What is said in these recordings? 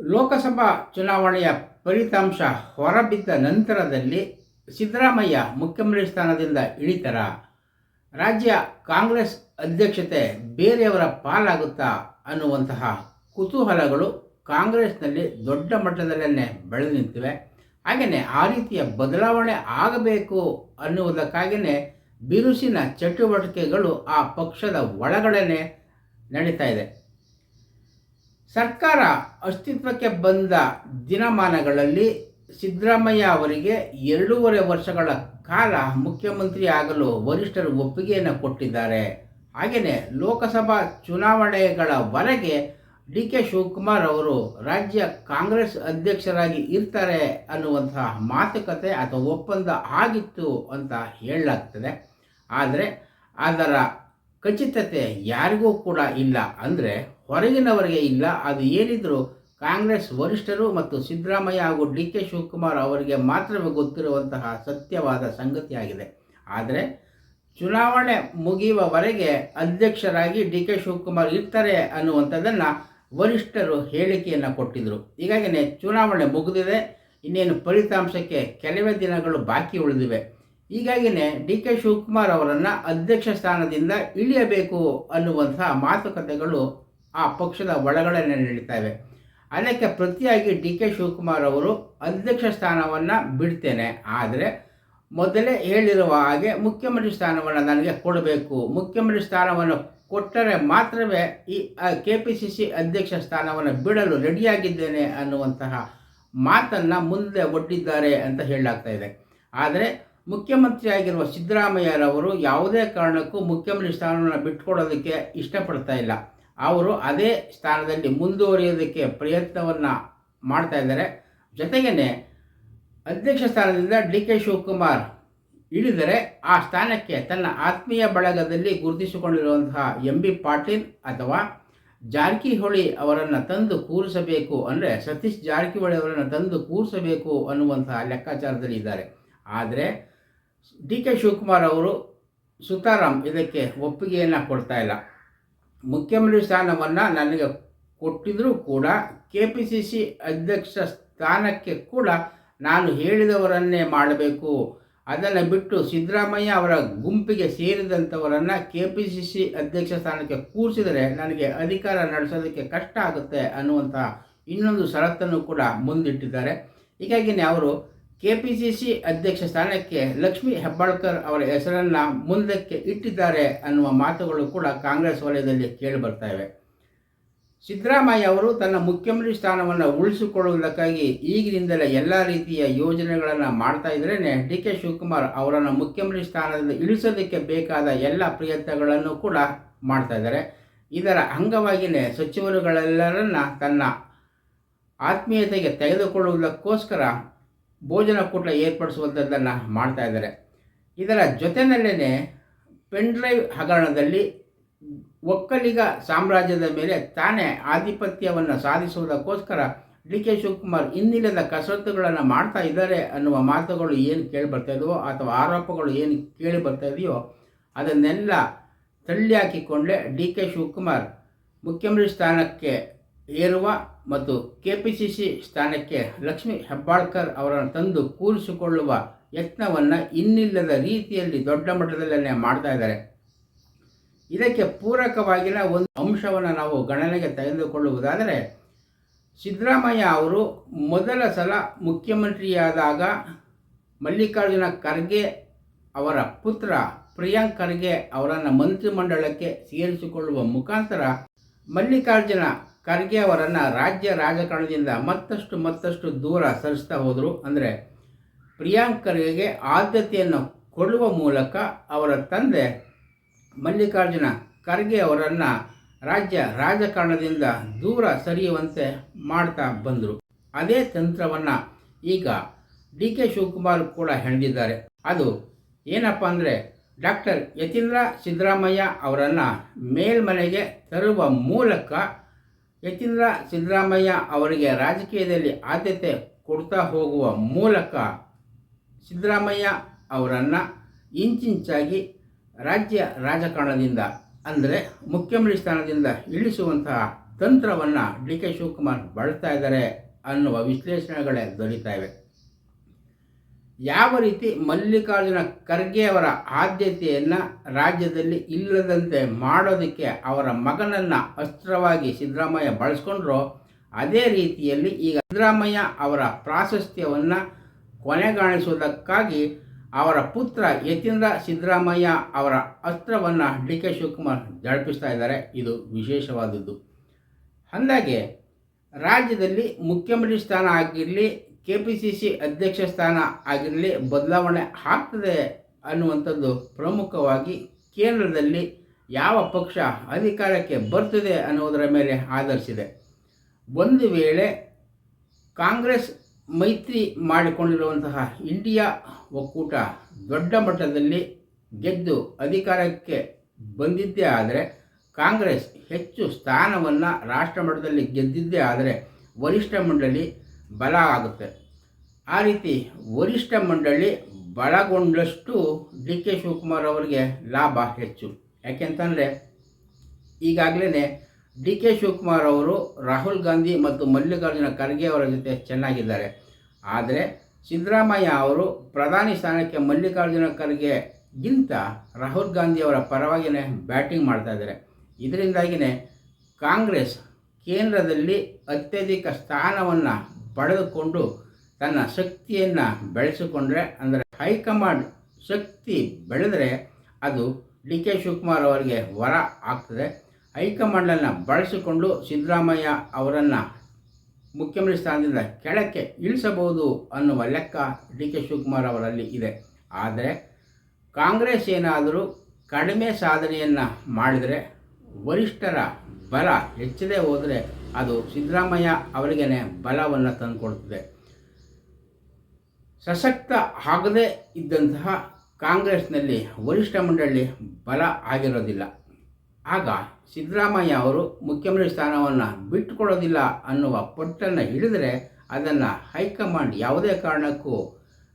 ಲೋಕಸಭಾ ಚುನಾವಣೆಯ ಫಲಿತಾಂಶ ಹೊರಬಿದ್ದ ನಂತರದಲ್ಲಿ ಸಿದ್ದರಾಮಯ್ಯ ಮುಖ್ಯಮಂತ್ರಿ ಸ್ಥಾನದಿಂದ ಇಳಿತರ. ರಾಜ್ಯ ಕಾಂಗ್ರೆಸ್ ಅಧ್ಯಕ್ಷತೆ ಬೇರೆಯವರ ಪಾಲಾಗುತ್ತಾ ಅನ್ನುವಂತಹ ಕುತೂಹಲಗಳು ಕಾಂಗ್ರೆಸ್ನಲ್ಲಿ ದೊಡ್ಡ ಮಟ್ಟದಲ್ಲೇ ಬೆಳೆದು ನಿಂತಿವೆ. ಹಾಗೆಯೇ ಆ ರೀತಿಯ ಬದಲಾವಣೆ ಆಗಬೇಕು ಅನ್ನುವುದಕ್ಕಾಗಿಯೇ ಬಿರುಸಿನ ಚಟುವಟಿಕೆಗಳು ಆ ಪಕ್ಷದ ಒಳಗಡೆ ನಡೀತಾ ಇದೆ. ಸರ್ಕಾರ ಅಸ್ತಿತ್ವಕ್ಕೆ ಬಂದ ದಿನಮಾನಗಳಲ್ಲಿ ಸಿದ್ದರಾಮಯ್ಯ ಅವರಿಗೆ ಎರಡೂವರೆ ವರ್ಷಗಳ ಕಾಲ ಮುಖ್ಯಮಂತ್ರಿ ಆಗಲು ವರಿಷ್ಠರು ಒಪ್ಪಿಗೆಯನ್ನು ಕೊಟ್ಟಿದ್ದಾರೆ. ಹಾಗೆಯೇ ಲೋಕಸಭಾ ಚುನಾವಣೆಗಳವರೆಗೆ ಡಿ ಕೆ ಶಿವಕುಮಾರ್ ಅವರು ರಾಜ್ಯ ಕಾಂಗ್ರೆಸ್ ಅಧ್ಯಕ್ಷರಾಗಿ ಇರ್ತಾರೆ ಅನ್ನುವಂತಹ ಮಾತುಕತೆ ಅಥವಾ ಒಪ್ಪಂದ ಆಗಿತ್ತು ಅಂತ ಹೇಳಲಾಗ್ತದೆ. ಆದರೆ ಅದರ ಖಚಿತತೆ ಯಾರಿಗೂ ಕೂಡ ಇಲ್ಲ. ಅಂದರೆ ಹೊರಗಿನವರಿಗೆ ಇಲ್ಲ. ಅದು ಏನಿದ್ರು ಕಾಂಗ್ರೆಸ್ ವರಿಷ್ಠರು ಮತ್ತು ಸಿದ್ದರಾಮಯ್ಯ ಹಾಗೂ ಡಿ ಕೆ ಶಿವಕುಮಾರ್ ಅವರಿಗೆ ಮಾತ್ರವೇ ಗೊತ್ತಿರುವಂತಹ ಸತ್ಯವಾದ ಸಂಗತಿಯಾಗಿದೆ. ಆದರೆ ಚುನಾವಣೆ ಮುಗಿಯುವವರೆಗೆ ಅಧ್ಯಕ್ಷರಾಗಿ ಡಿ ಕೆ ಶಿವಕುಮಾರ್ ಇರ್ತಾರೆ ಅನ್ನುವಂಥದ್ದನ್ನು ವರಿಷ್ಠರು ಹೇಳಿಕೆಯನ್ನು ಕೊಟ್ಟಿದ್ದರು ಹೀಗಾಗಿನೇ ಚುನಾವಣೆ ಮುಗಿದಿದೆ, ಇನ್ನೇನು ಫಲಿತಾಂಶಕ್ಕೆ ಕೆಲವೇ ದಿನಗಳು ಬಾಕಿ ಉಳಿದಿವೆ. ಹೀಗಾಗಿನೇ ಡಿ ಕೆ ಶಿವಕುಮಾರ್ ಅವರನ್ನು ಅಧ್ಯಕ್ಷ ಸ್ಥಾನದಿಂದ ಇಳಿಯಬೇಕು ಅನ್ನುವಂತಹ ಮಾತುಕತೆಗಳು ಆ ಪಕ್ಷದ ಒಳಗಡೆ ನಡೀತಾ ಇವೆ ಅದಕ್ಕೆ ಪ್ರತಿಯಾಗಿ ಡಿ ಕೆ ಶಿವಕುಮಾರ್ ಅವರು ಅಧ್ಯಕ್ಷ ಸ್ಥಾನವನ್ನು ಬಿಡ್ತೇನೆ. ಆದರೆ ಮೊದಲೇ ಹೇಳಿರುವ ಹಾಗೆ ಮುಖ್ಯಮಂತ್ರಿ ಸ್ಥಾನವನ್ನು ನನಗೆ ಕೊಡಬೇಕು. ಮುಖ್ಯಮಂತ್ರಿ ಸ್ಥಾನವನ್ನು ಕೊಟ್ಟರೆ ಮಾತ್ರವೇ ಈ ಕೆ ಪಿ ಸಿ ಸಿ ಅಧ್ಯಕ್ಷ ಸ್ಥಾನವನ್ನು ಬಿಡಲು ರೆಡಿಯಾಗಿದ್ದೇನೆ ಅನ್ನುವಂತಹ ಮಾತನ್ನು ಮುಂದೆ ಒಡ್ಡಿದ್ದಾರೆ ಅಂತ ಹೇಳಲಾಗ್ತಾ ಇದೆ. ಆದರೆ ಮುಖ್ಯಮಂತ್ರಿಯಾಗಿರುವ ಸಿದ್ದರಾಮಯ್ಯರವರು ಯಾವುದೇ ಕಾರಣಕ್ಕೂ ಮುಖ್ಯಮಂತ್ರಿ ಸ್ಥಾನವನ್ನು ಬಿಟ್ಕೊಡೋದಕ್ಕೆ ಇಷ್ಟಪಡ್ತಾ ಇಲ್ಲ. ಅವರು ಅದೇ ಸ್ಥಾನದಲ್ಲಿ ಮುಂದುವರಿಯೋದಕ್ಕೆ ಪ್ರಯತ್ನವನ್ನು ಮಾಡ್ತಾ ಇದ್ದಾರೆ. ಜೊತೆಗೇ ಅಧ್ಯಕ್ಷ ಸ್ಥಾನದಿಂದ ಡಿ ಕೆ ಶಿವಕುಮಾರ್ ಇಳಿದರೆ ಆ ಸ್ಥಾನಕ್ಕೆ ತನ್ನ ಆತ್ಮೀಯ ಬಳಗದಲ್ಲಿ ಗುರುತಿಸಿಕೊಂಡಿರುವಂತಹ ಎಂ ಬಿ ಪಾಟೀಲ್ ಅಥವಾ ಜಾರಕಿಹೊಳಿ ಅವರನ್ನು ತಂದು ಕೂರಿಸಬೇಕು ಅಂದರೆ ಸತೀಶ್ ಜಾರಕಿಹೊಳಿ ಅವರನ್ನು ತಂದು ಕೂರಿಸಬೇಕು ಅನ್ನುವಂತಹ ಲೆಕ್ಕಾಚಾರದಲ್ಲಿ ಇದ್ದಾರೆ. ಆದರೆ ಡಿ ಕೆ ಶಿವಕುಮಾರ್ ಅವರು ಸುತಾರಾಮ್ ಇದಕ್ಕೆ ಒಪ್ಪಿಗೆಯನ್ನು ಕೊಡ್ತಾ ಇಲ್ಲ. ಮುಖ್ಯಮಂತ್ರಿ ಸ್ಥಾನವನ್ನು ನನಗೆ ಕೊಟ್ಟಿದ್ದರೂ ಕೂಡ ಕೆ ಪಿ ಸಿ ಸಿ ಅಧ್ಯಕ್ಷ ಸ್ಥಾನಕ್ಕೆ ಕೂಡ ನಾನು ಹೇಳಿದವರನ್ನೇ ಮಾಡಬೇಕು. ಅದನ್ನು ಬಿಟ್ಟು ಸಿದ್ದರಾಮಯ್ಯ ಅವರ ಗುಂಪಿಗೆ ಸೇರಿದಂಥವರನ್ನು ಕೆ ಪಿ ಸಿ ಸಿ ಅಧ್ಯಕ್ಷ ಸ್ಥಾನಕ್ಕೆ ಕೂರಿಸಿದರೆ ನನಗೆ ಅಧಿಕಾರ ನಡೆಸೋದಕ್ಕೆ ಕಷ್ಟ ಆಗುತ್ತೆ ಅನ್ನುವಂಥ ಇನ್ನೊಂದು ಷರತ್ತನ್ನು ಕೂಡ ಮುಂದಿಟ್ಟಿದ್ದಾರೆ. ಹೀಗಾಗಿಯೇ ಅವರು ಕೆ ಪಿ ಸಿ ಸಿ ಅಧ್ಯಕ್ಷ ಸ್ಥಾನಕ್ಕೆ ಲಕ್ಷ್ಮಿ ಹೆಬ್ಬಾಳ್ಕರ್ ಅವರ ಹೆಸರನ್ನು ಮುಂದಕ್ಕೆ ಇಟ್ಟಿದ್ದಾರೆ ಅನ್ನುವ ಮಾತುಗಳು ಕೂಡ ಕಾಂಗ್ರೆಸ್ ವಲಯದಲ್ಲಿ ಕೇಳಿಬರ್ತಾ ಇವೆ. ಸಿದ್ದರಾಮಯ್ಯ ಅವರು ತನ್ನ ಮುಖ್ಯಮಂತ್ರಿ ಸ್ಥಾನವನ್ನು ಉಳಿಸಿಕೊಳ್ಳುವುದಕ್ಕಾಗಿ ಈಗಿನಿಂದಲೇ ಎಲ್ಲ ರೀತಿಯ ಯೋಜನೆಗಳನ್ನು ಮಾಡ್ತಾ ಇದ್ರೇ ಡಿ ಕೆ ಶಿವಕುಮಾರ್ ಅವರನ್ನು ಮುಖ್ಯಮಂತ್ರಿ ಸ್ಥಾನದಿಂದ ಇಳಿಸೋದಕ್ಕೆ ಬೇಕಾದ ಎಲ್ಲ ಪ್ರಯತ್ನಗಳನ್ನು ಕೂಡ ಮಾಡ್ತಾ ಇದ್ದಾರೆ. ಇದರ ಅಂಗವಾಗಿಯೇ ಸಚಿವರುಗಳೆಲ್ಲರನ್ನ ತನ್ನ ಆತ್ಮೀಯತೆಗೆ ತೆಗೆದುಕೊಳ್ಳುವುದಕ್ಕೋಸ್ಕರ ಭೋಜನ ಕೂಟ ಏರ್ಪಡಿಸುವಂಥದ್ದನ್ನು ಮಾಡ್ತಾ ಇದ್ದಾರೆ. ಇದರ ಜೊತೆಯಲ್ಲೇ ಪೆನ್ಡ್ರೈವ್ ಹಗರಣದಲ್ಲಿ ಒಕ್ಕಲಿಗ ಸಾಮ್ರಾಜ್ಯದ ಮೇಲೆ ತಾನೇ ಆಧಿಪತ್ಯವನ್ನು ಸಾಧಿಸುವುದಕ್ಕೋಸ್ಕರ ಡಿ ಕೆ ಶಿವಕುಮಾರ್ ಇನ್ನಿಲ್ಲದ ಕಸರತ್ತುಗಳನ್ನು ಮಾಡ್ತಾ ಇದ್ದಾರೆ ಅನ್ನುವ ಮಾತುಗಳು ಏನು ಕೇಳಿ ಬರ್ತಾ ಇದೆಯೋ ಅಥವಾ ಆರೋಪಗಳು ಏನು ಕೇಳಿ ಬರ್ತಾ ಇದೆಯೋ ಅದನ್ನೆಲ್ಲ ತಳ್ಳಿ ಹಾಕಿಕೊಂಡೇ ಡಿ ಕೆ ಶಿವಕುಮಾರ್ ಮುಖ್ಯಮಂತ್ರಿ ಸ್ಥಾನಕ್ಕೆ ಏರುವ ಮತ್ತು ಕೆ ಪಿ ಸಿ ಸಿ ಸ್ಥಾನಕ್ಕೆ ಲಕ್ಷ್ಮಿ ಹೆಬ್ಬಾಳ್ಕರ್ ಅವರನ್ನು ತಂದು ಕೂರಿಸಿಕೊಳ್ಳುವ ಯತ್ನವನ್ನು ಇನ್ನಿಲ್ಲದ ರೀತಿಯಲ್ಲಿ ದೊಡ್ಡ ಮಟ್ಟದಲ್ಲೇ ಮಾಡ್ತಾ ಇದ್ದಾರೆ. ಇದಕ್ಕೆ ಪೂರಕವಾಗಿನ ಒಂದು ಅಂಶವನ್ನು ನಾವು ಗಣನೆಗೆ ತೆಗೆದುಕೊಳ್ಳುವುದಾದರೆ, ಸಿದ್ದರಾಮಯ್ಯ ಅವರು ಮೊದಲ ಸಲ ಮುಖ್ಯಮಂತ್ರಿಯಾದಾಗ ಮಲ್ಲಿಕಾರ್ಜುನ ಖರ್ಗೆ ಅವರ ಪುತ್ರ ಪ್ರಿಯಾಂಕ್ ಖರ್ಗೆ ಅವರನ್ನು ಮಂತ್ರಿಮಂಡಲಕ್ಕೆ ಸೇರಿಸಿಕೊಳ್ಳುವ ಮುಖಾಂತರ ಮಲ್ಲಿಕಾರ್ಜುನ ಖರ್ಗೆ ಅವರನ್ನು ರಾಜ್ಯ ರಾಜಕಾರಣದಿಂದ ಮತ್ತಷ್ಟು ಮತ್ತಷ್ಟು ದೂರ ಸರಿಸ್ತಾ ಹೋದರು. ಅಂದರೆ ಪ್ರಿಯಾಂಕ್ ಖರ್ಗೆಗೆ ಆದ್ಯತೆಯನ್ನು ಕೊಡುವ ಮೂಲಕ ಅವರ ತಂದೆ ಮಲ್ಲಿಕಾರ್ಜುನ ಖರ್ಗೆ ಅವರನ್ನು ರಾಜ್ಯ ರಾಜಕಾರಣದಿಂದ ದೂರ ಸರಿಯುವಂತೆ ಮಾಡ್ತಾ ಬಂದರು. ಅದೇ ತಂತ್ರವನ್ನು ಈಗ ಡಿ ಕೆ ಶಿವಕುಮಾರ್ ಕೂಡ ಹೆಣೆದಿದ್ದಾರೆ. ಅದು ಏನಪ್ಪ ಅಂದರೆ ಡಾಕ್ಟರ್ ಯತೀಂದ್ರ ಸಿದ್ದರಾಮಯ್ಯ ಅವರನ್ನು ಮೇಲ್ಮನೆಗೆ ತರುವ ಮೂಲಕ ಯತೀಂದ್ರ ಸಿದ್ದರಾಮಯ್ಯ ಅವರಿಗೆ ರಾಜಕೀಯದಲ್ಲಿ ಆದ್ಯತೆ ಕೊಡ್ತಾ ಹೋಗುವ ಮೂಲಕ ಸಿದ್ದರಾಮಯ್ಯ ಅವರನ್ನು ಇಂಚಿಂಚಾಗಿ ರಾಜ್ಯ ರಾಜಕಾರಣದಿಂದ, ಅಂದರೆ ಮುಖ್ಯಮಂತ್ರಿ ಸ್ಥಾನದಿಂದ ಇಳಿಸುವಂತಹ ತಂತ್ರವನ್ನು ಡಿ ಕೆ ಶಿವಕುಮಾರ್ ಬಳಸ್ತಾ ಇದ್ದಾರೆ ಅನ್ನುವ ವಿಶ್ಲೇಷಣೆಗಳೇ ದೊರೀತಾ ಇವೆ. ಯಾವ ರೀತಿ ಮಲ್ಲಿಕಾರ್ಜುನ ಖರ್ಗೆ ಅವರ ಆದ್ಯತೆಯನ್ನು ರಾಜ್ಯದಲ್ಲಿ ಇಲ್ಲದಂತೆ ಮಾಡೋದಕ್ಕೆ ಅವರ ಮಗನನ್ನು ಅಸ್ತ್ರವಾಗಿ ಸಿದ್ದರಾಮಯ್ಯ ಬಳಸ್ಕೊಂಡ್ರೋ, ಅದೇ ರೀತಿಯಲ್ಲಿ ಈಗ ಸಿದ್ದರಾಮಯ್ಯ ಅವರ ಪ್ರಾಶಸ್ತ್ಯವನ್ನು ಕೊನೆಗಾಣಿಸುವುದಕ್ಕಾಗಿ ಅವರ ಪುತ್ರ ಯತೀಂದ್ರ ಸಿದ್ದರಾಮಯ್ಯ ಅವರ ಅಸ್ತ್ರವನ್ನು ಡಿ ಕೆ ಶಿವಕುಮಾರ್ ಜಳಪಿಸ್ತಾ ಇದ್ದಾರೆ. ಇದು ವಿಶೇಷವಾದದ್ದು. ಅಂದಾಗೆ ರಾಜ್ಯದಲ್ಲಿ ಮುಖ್ಯಮಂತ್ರಿ ಸ್ಥಾನ ಆಗಿರಲಿ ಕೆ ಪಿ ಸಿ ಸಿ ಅಧ್ಯಕ್ಷ ಸ್ಥಾನ ಆಗಿರಲಿ ಬದಲಾವಣೆ ಆಗ್ತದೆ ಅನ್ನುವಂಥದ್ದು ಪ್ರಮುಖವಾಗಿ ಕೇಂದ್ರದಲ್ಲಿ ಯಾವ ಪಕ್ಷ ಅಧಿಕಾರಕ್ಕೆ ಬರ್ತದೆ ಅನ್ನೋದರ ಮೇಲೆ ಆಧರಿಸಿದೆ. ಒಂದು ವೇಳೆ ಕಾಂಗ್ರೆಸ್ ಮೈತ್ರಿ ಮಾಡಿಕೊಂಡಿರುವಂತಹ ಇಂಡಿಯಾ ಒಕ್ಕೂಟ ದೊಡ್ಡ ಮಟ್ಟದಲ್ಲಿ ಗೆದ್ದು ಅಧಿಕಾರಕ್ಕೆ ಬಂದಿದ್ದೇ ಆದರೆ, ಕಾಂಗ್ರೆಸ್ ಹೆಚ್ಚು ಸ್ಥಾನವನ್ನು ರಾಷ್ಟ್ರ ಮಟ್ಟದಲ್ಲಿ ಗೆದ್ದಿದ್ದೇ ಆದರೆ, ವರಿಷ್ಠ ಮಂಡಳಿ ಬಲ ಆಗುತ್ತೆ. ಆ ರೀತಿ ವರಿಷ್ಠ ಮಂಡಳಿ ಬಲಗೊಂಡಷ್ಟು ಡಿ ಕೆ ಶಿವಕುಮಾರ್ ಅವರಿಗೆ ಲಾಭ ಹೆಚ್ಚು. ಯಾಕೆಂತಂದರೆ ಈಗಾಗಲೇ ಡಿ ಕೆ ಶಿವಕುಮಾರ್ ಅವರು ರಾಹುಲ್ ಗಾಂಧಿ ಮತ್ತು ಮಲ್ಲಿಕಾರ್ಜುನ ಖರ್ಗೆ ಅವರ ಜೊತೆ ಚೆನ್ನಾಗಿದ್ದಾರೆ. ಆದರೆ ಸಿದ್ದರಾಮಯ್ಯ ಅವರು ಪ್ರಧಾನಿ ಸ್ಥಾನಕ್ಕೆ ಮಲ್ಲಿಕಾರ್ಜುನ ಖರ್ಗೆಗಿಂತ ರಾಹುಲ್ ಗಾಂಧಿ ಅವರ ಪರವಾಗಿಯೇ ಬ್ಯಾಟಿಂಗ್ ಮಾಡ್ತಾ ಇದ್ದಾರೆ. ಇದರಿಂದಾಗಿಯೇ ಕಾಂಗ್ರೆಸ್ ಕೇಂದ್ರದಲ್ಲಿ ಅತ್ಯಧಿಕ ಸ್ಥಾನವನ್ನು ಪಡೆದುಕೊಂಡು ತನ್ನ ಶಕ್ತಿಯನ್ನು ಬೆಳೆಸಿಕೊಂಡ್ರೆ, ಅಂದರೆ ಹೈಕಮಾಂಡ್ ಶಕ್ತಿ ಬೆಳೆದರೆ ಅದು ಡಿ ಕೆ ಶಿವಕುಮಾರ್ ಅವರಿಗೆ ವರ ಆಗ್ತದೆ. ಹೈಕಮಾಂಡನ್ನು ಬಳಸಿಕೊಂಡು ಸಿದ್ದರಾಮಯ್ಯ ಅವರನ್ನು ಮುಖ್ಯಮಂತ್ರಿ ಸ್ಥಾನದಿಂದ ಕೆಳಕ್ಕೆ ಇಳಿಸಬಹುದು ಅನ್ನುವ ಲೆಕ್ಕ ಡಿ ಕೆ ಶಿವಕುಮಾರ್ ಅವರಲ್ಲಿ ಇದೆ. ಆದರೆ ಕಾಂಗ್ರೆಸ್ ಏನಾದರೂ ಕಡಿಮೆ ಸಾಧನೆಯನ್ನು ಮಾಡಿದರೆ, ವರಿಷ್ಠರ ಬಲ ಹೆಚ್ಚದೇ ಹೋದರೆ ಅದು ಸಿದ್ದರಾಮಯ್ಯ ಅವರಿಗೇ ಬಲವನ್ನು ತಂದುಕೊಡುತ್ತದೆ. ಸಶಕ್ತ ಆಗದೇ ಇದ್ದಂತಹ ಕಾಂಗ್ರೆಸ್ನಲ್ಲಿ ವರಿಷ್ಠ ಮಂಡಳಿ ಬಲ ಆಗಿರೋದಿಲ್ಲ. ಆಗ ಸಿದ್ದರಾಮಯ್ಯ ಅವರು ಮುಖ್ಯಮಂತ್ರಿ ಸ್ಥಾನವನ್ನು ಬಿಟ್ಟುಕೊಡೋದಿಲ್ಲ ಅನ್ನುವ ಪಟ್ಟನ್ನು ಹಿಡಿದರೆ ಅದನ್ನು ಹೈಕಮಾಂಡ್ ಯಾವುದೇ ಕಾರಣಕ್ಕೂ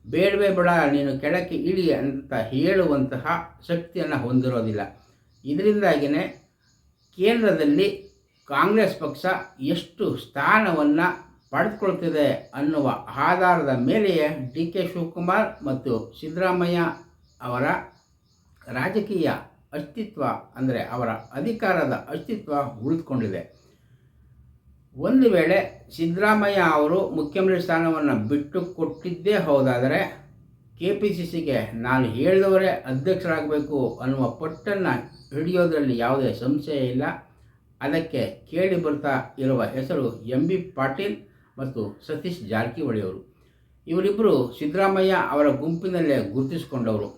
ಬೇಡವೇ ಬೇಡ, ನೀನು ಕೆಳಕ್ಕೆ ಇಳಿ ಅಂತ ಹೇಳುವಂತಹ ಶಕ್ತಿಯನ್ನು ಹೊಂದಿರೋದಿಲ್ಲ. ಇದರಿಂದಾಗಿಯೇ ಕೇಂದ್ರದಲ್ಲಿ ಕಾಂಗ್ರೆಸ್ ಪಕ್ಷ ಎಷ್ಟು ಸ್ಥಾನವನ್ನು ಪಡೆದುಕೊಳ್ತಿದೆ ಅನ್ನುವ ಆಧಾರದ ಮೇಲೆಯೇ ಡಿ ಕೆ ಶಿವಕುಮಾರ್ ಮತ್ತು ಸಿದ್ದರಾಮಯ್ಯ ಅವರ ರಾಜಕೀಯ ಅಸ್ತಿತ್ವ, ಅಂದರೆ ಅವರ ಅಧಿಕಾರದ ಅಸ್ತಿತ್ವ ಉಳಿದುಕೊಂಡಿದೆ. ಒಂದು ವೇಳೆ ಸಿದ್ದರಾಮಯ್ಯ ಅವರು ಮುಖ್ಯಮಂತ್ರಿ ಸ್ಥಾನವನ್ನು ಬಿಟ್ಟು ಕೊಟ್ಟಿದ್ದೇ ಹೌದಾದರೆ ಕೆ ಪಿ ಸಿ ಸಿಗೆ ನಾನು ಹೇಳಿದವರೇ ಅಧ್ಯಕ್ಷರಾಗಬೇಕು ಅನ್ನುವ ಪಟ್ಟನ್ನು ಹಿಡಿಯೋದರಲ್ಲಿ ಯಾವುದೇ ಸಂಶಯ ಇಲ್ಲ. ಅದಕ್ಕೆ ಕೇಳಿ ಬರ್ತಾ ಇರುವ ಹೆಸರು ಎಂ ಬಿ ಪಾಟೀಲ್ ಮತ್ತು ಸತೀಶ್ ಜಾರಕಿಹೊಳಿಯವರು. ಇವರಿಬ್ಬರು ಸಿದ್ದರಾಮಯ್ಯ ಅವರ ಗುಂಪಿನಲ್ಲೇ ಗುರುತಿಸಿಕೊಂಡವರು.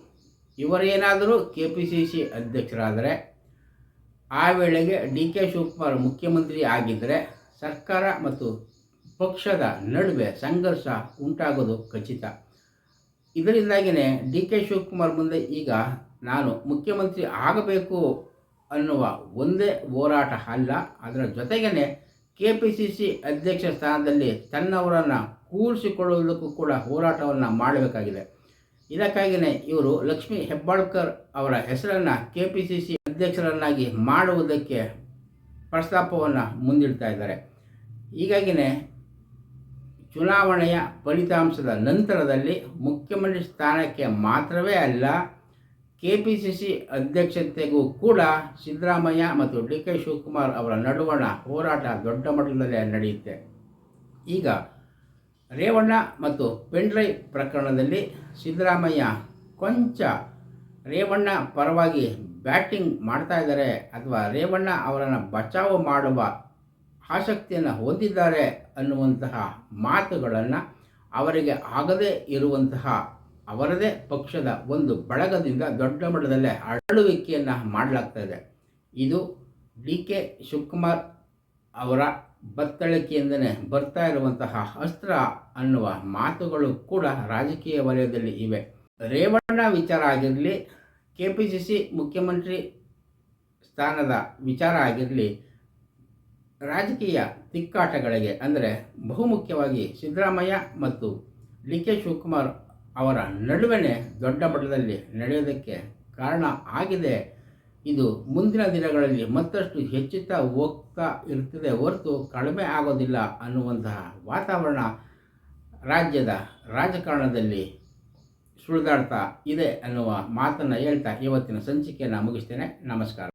ಇವರೇನಾದರೂ ಕೆ ಪಿ ಸಿ ಸಿ ಅಧ್ಯಕ್ಷರಾದರೆ, ಆ ವೇಳೆಗೆ ಡಿ ಕೆ ಶಿವಕುಮಾರ್ ಮುಖ್ಯಮಂತ್ರಿ ಆಗಿದ್ದರೆ ಸರ್ಕಾರ ಮತ್ತು ಪಕ್ಷದ ನಡುವೆ ಸಂಘರ್ಷ ಉಂಟಾಗೋದು ಖಚಿತ. ಇದರಿಂದಾಗಿಯೇ ಡಿ ಕೆ ಶಿವಕುಮಾರ್ ಮುಂದೆ ಈಗ ನಾನು ಮುಖ್ಯಮಂತ್ರಿ ಆಗಬೇಕು ಅನ್ನುವ ಒಂದೇ ಹೋರಾಟ ಅಲ್ಲ. ಅದರ ಜೊತೆಗೇನೆ ಕೆ ಪಿ ಸಿ ಸಿ ಅಧ್ಯಕ್ಷ ಸ್ಥಾನದಲ್ಲಿ ತನ್ನವರನ್ನು ಕೂರಿಸಿಕೊಳ್ಳುವುದಕ್ಕೂ ಕೂಡ ಹೋರಾಟವನ್ನು ಮಾಡಬೇಕಾಗಿದೆ. ಇದಕ್ಕಾಗಿಯೇ ಇವರು ಲಕ್ಷ್ಮೀ ಹೆಬ್ಬಾಳ್ಕರ್ ಅವರ ಹೆಸರನ್ನು ಕೆ ಪಿ ಸಿ ಸಿ ಅಧ್ಯಕ್ಷರನ್ನಾಗಿ ಮಾಡುವುದಕ್ಕೆ ಪ್ರಸ್ತಾಪವನ್ನು ಮುಂದಿಡ್ತಾ ಇದ್ದಾರೆ. ಹೀಗಾಗಿಯೇ ಚುನಾವಣೆಯ ಫಲಿತಾಂಶದ ನಂತರದಲ್ಲಿ ಮುಖ್ಯಮಂತ್ರಿ ಸ್ಥಾನಕ್ಕೆ ಮಾತ್ರವೇ ಅಲ್ಲ ಕೆ ಪಿ ಸಿ ಸಿ ಅಧ್ಯಕ್ಷತೆಗೂ ಕೂಡ ಸಿದ್ದರಾಮಯ್ಯ ಮತ್ತು ಡಿ ಕೆ ಶಿವಕುಮಾರ್ ಅವರ ನಡುವಣ ಹೋರಾಟ ದೊಡ್ಡ ಮಟ್ಟದಲ್ಲೇ ನಡೆಯುತ್ತೆ. ಈಗ ರೇವಣ್ಣ ಮತ್ತು ಪೆಂಡ್ರೈ ಪ್ರಕರಣದಲ್ಲಿ ಸಿದ್ದರಾಮಯ್ಯ ಕೊಂಚ ರೇವಣ್ಣ ಪರವಾಗಿ ಬ್ಯಾಟಿಂಗ್ ಮಾಡ್ತಾ ಇದ್ದಾರೆ ಅಥವಾ ರೇವಣ್ಣ ಅವರನ್ನು ಬಚಾವು ಮಾಡುವ ಆಸಕ್ತಿಯನ್ನು ಹೊಂದಿದ್ದಾರೆ ಅನ್ನುವಂತಹ ಮಾತುಗಳನ್ನು ಅವರಿಗೆ ಆಗದೇ ಇರುವಂತಹ ಅವರದೇ ಪಕ್ಷದ ಒಂದು ಬಳಗದಿಂದ ದೊಡ್ಡ ಮಟ್ಟದಲ್ಲೇ ಅಳುವಿಕೆಯನ್ನು ಮಾಡಲಾಗ್ತಾ ಇದೆ. ಇದು ಡಿ ಕೆ ಶಿವಕುಮಾರ್ ಅವರ ಬತ್ತಳಿಕೆಯಿಂದನೇ ಬರ್ತಾ ಇರುವಂತಹ ಅಸ್ತ್ರ ಅನ್ನುವ ಮಾತುಗಳು ಕೂಡ ರಾಜಕೀಯ ವಲಯದಲ್ಲಿ ಇವೆ. ರೇವಣ್ಣ ವಿಚಾರ ಆಗಿರಲಿ ಕೆ ಪಿ ಸಿ ಸಿ ಮುಖ್ಯಮಂತ್ರಿ ಸ್ಥಾನದ ವಿಚಾರ ಆಗಿರಲಿ, ರಾಜಕೀಯ ತಿಕ್ಕಾಟಗಳಿಗೆ ಅಂದರೆ ಬಹುಮುಖ್ಯವಾಗಿ ಸಿದ್ದರಾಮಯ್ಯ ಮತ್ತು ಡಿ ಕೆ ಶಿವಕುಮಾರ್ ಅವರ ನಡುವೆ ದೊಡ್ಡ ಮಟ್ಟದಲ್ಲಿ ನಡೆಯೋದಕ್ಕೆ ಕಾರಣ ಆಗಿದೆ. ಇದು ಮುಂದಿನ ದಿನಗಳಲ್ಲಿ ಮತ್ತಷ್ಟು ಹೆಚ್ಚುತ್ತಾ ಹೋಗ್ತಾ ಇರ್ತದೆ ಹೊರತು ಕಡಿಮೆ ಆಗೋದಿಲ್ಲ ಅನ್ನುವಂತಹ ವಾತಾವರಣ ರಾಜ್ಯದ ರಾಜಕಾರಣದಲ್ಲಿ ಸುಳಿದಾಡ್ತಾ ಇದೆ ಅನ್ನುವ ಮಾತನ್ನು ಹೇಳ್ತಾ ಇವತ್ತಿನ ಸಂಚಿಕೆಯನ್ನು ಮುಗಿಸ್ತೇನೆ. ನಮಸ್ಕಾರ.